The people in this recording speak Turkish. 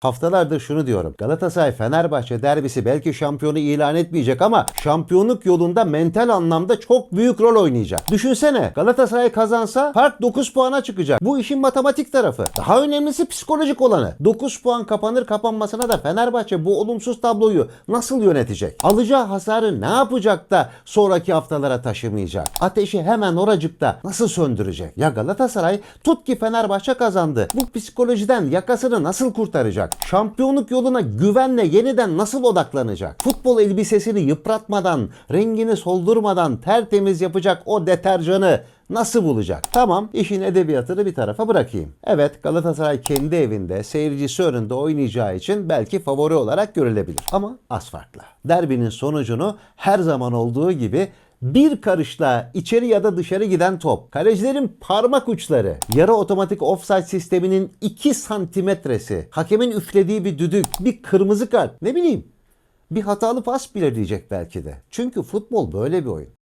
Haftalardır şunu diyorum. Galatasaray Fenerbahçe derbisi belki şampiyonu ilan etmeyecek ama şampiyonluk yolunda mental anlamda çok büyük rol oynayacak. Düşünsene Galatasaray kazansa fark 9 puana çıkacak. Bu işin matematik tarafı. Daha önemlisi psikolojik olanı. 9 puan kapanır kapanmasına da Fenerbahçe bu olumsuz tabloyu nasıl yönetecek? Alacağı hasarı ne yapacak da sonraki haftalara taşımayacak? Ateşi hemen oracıkta nasıl söndürecek? Ya Galatasaray tut ki Fenerbahçe kazandı. Bu psikolojiden yakasını nasıl kurtaracak? Şampiyonluk yoluna güvenle yeniden nasıl odaklanacak? Futbol elbisesini yıpratmadan, rengini soldurmadan tertemiz yapacak o deterjanı nasıl bulacak? Tamam işin edebiyatını bir tarafa bırakayım. Evet Galatasaray kendi evinde seyircisi önünde oynayacağı için belki favori olarak görülebilir. Ama az farklı. Derbinin sonucunu her zaman olduğu gibi bir karışla içeri ya da dışarı giden top, kalecilerin parmak uçları, yarı otomatik offside sisteminin 2 santimetresi, hakemin üflediği bir düdük, bir kırmızı kart, ne bileyim bir hatalı pas bile diyecek belki de. Çünkü futbol böyle bir oyun.